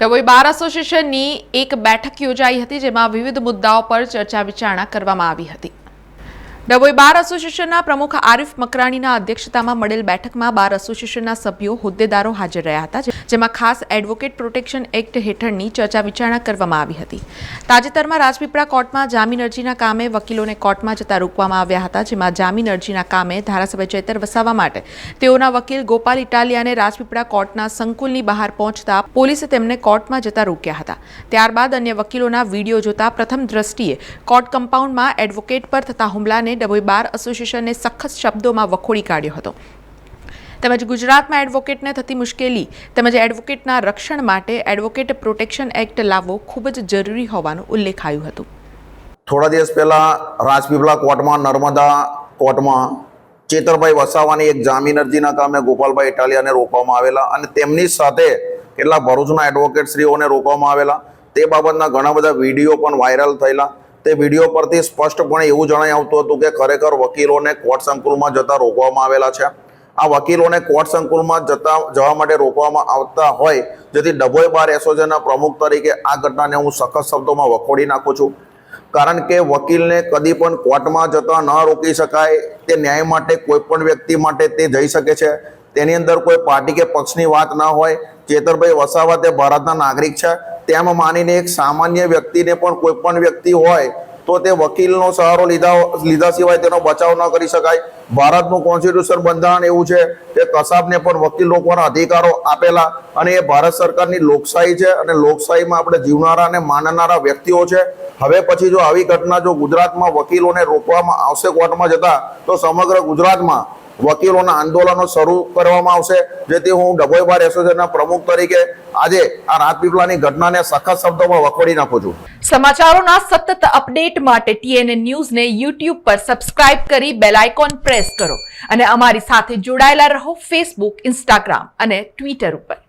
ડભોઈ બાર એસોસિએશનની એક બેઠક યોજાઈ હતી જેમાં વિવિધ મુદ્દાઓ પર ચર્ચા વિચારણા કરવામાં આવી હતી. ડભોઈ બાર એસોસિએશનના પ્રમુખ આરિફ મકરાણીના અધ્યક્ષતામાં મળેલ બેઠકમાં બાર એસોસિએશનના સભ્યો, હોદ્દેદારો હાજર રહ્યા હતા જેમાં ખાસ એડવોકેટ પ્રોટેક્શન એક્ટ હેઠળની ચર્ચા વિચારણા કરવામાં આવી હતી. તાજેતરમાં રાજપીપળા કોર્ટમાં જામીન અરજીના કામે વકીલોને કોર્ટમાં જતા રોકવામાં આવ્યા હતા, જેમાં જામીન અરજીના કામે ધારાસભ્ય ચેતર વસાવા માટે તેઓના વકીલ ગોપાલ ઇટાલિયાને રાજપીપળા કોર્ટના સંકુલની બહાર પહોંચતા પોલીસે તેમને કોર્ટમાં જતા રોક્યા હતા. ત્યારબાદ અન્ય વકીલોના વીડિયો જોતા પ્રથમ દ્રષ્ટિએ કોર્ટ કમ્પાઉન્ડમાં એડવોકેટ પર થતા હુમલાને ડભોઈ બાર એસોસિએશને સખત શબ્દોમાં વખોડી કાઢ્યો હતો. તેમજ ગુજરાતમાં એડવોકેટને થતી મુશ્કેલી, તેમજ એડવોકેટના રક્ષણ માટે એડવોકેટ પ્રોટેક્શન એક્ટ લાવવો ખૂબ જ જરૂરી હોવાનું ઉલ્લેખાયું હતું. થોડા દિવસ પહેલા રાજપીપળા કોર્ટમાં, નર્મદા કોર્ટમાં ચેતરભાઈ વસાવાની એક જામીન અરજીના કામે ગોપાલભાઈ ઇટાલિયાને રોકવામાં આવેલા અને તેમની સાથે કેટલા ભરૂચના એડવોકેટશ્રીઓને રોકવામાં આવેલા. તે બાબતના ઘણા બધા વીડિયો પણ વાયરલ થયેલા. તે વીડિયો પરથી સ્પષ્ટપણે એવું જણાઈ આવતું હતું કે ખરેખર વકીલોને કોર્ટ સંકુલમાં જતા રોકવામાં આવેલા છે. આ વકીલોને કોર્ટ સંકુલમાં જતા, જવા માટે રોકવામાં આવતા હોય, જેથી ડભોઈ બાર એસોસિએશનના પ્રમુખ તરીકે આ ઘટનાને હું સખત શબ્દોમાં વખોડી નાખું છું. કારણ કે વકીલને કદી પણ કોર્ટમાં જતા ન રોકી શકાય, તે ન્યાય માટે કોઈ પણ વ્યક્તિ માટે તે જઈ શકે છે. તેની અંદર કોઈ પાર્ટી કે પક્ષની વાત ના હોય. ચેતરભાઈ વસાવા તે ભારતના નાગરિક છે. તેમ માનીને એક સામાન્ય વ્યક્તિને પણ કોઈ પણ વ્યક્તિ હોય, તો તે વકીલનો સહારો લીધા લીધા સિવાય તેનો બચાવ ન કરી શકાય. ભારતનું કોન્સ્ટિટ્યુશન બંધારણ એવું છે કે કસાબને પણ વકીલ લોકોના અધિકારો આપેલા અને એ ભારત સરકારની લોકશાહી છે અને લોકશાહીમાં આપણે જીવનારા અને માનનારા વ્યક્તિઓ છે. હવે પછી જો આવી ઘટના જો ગુજરાતમાં વકીલોને રોકવામાં આવશે કોર્ટમાં જતા, તો સમગ્ર ગુજરાતમાં વકીલોના આંદોલનો શરૂ કરવામાં આવશે. જેથી હું ડભોઈ બાર એસોસિએશનના પ્રમુખ તરીકે આજે આ રાજપીપળાની ઘટનાને સખત શબ્દોમાં વખોડી નાખું છું. સમાચારોના સતત અપડેટ માટે ટીએનએ ન્યૂઝને યુટ્યુબ પર સબસ્ક્રાઇબ કરી બેલ આઇકોન પ્રેસ કરો. અને અમારી સાથે જોડાયેલા રહો ફેસબુક, ઇન્સ્ટાગ્રામ અને ટ્વિટર ઉપર.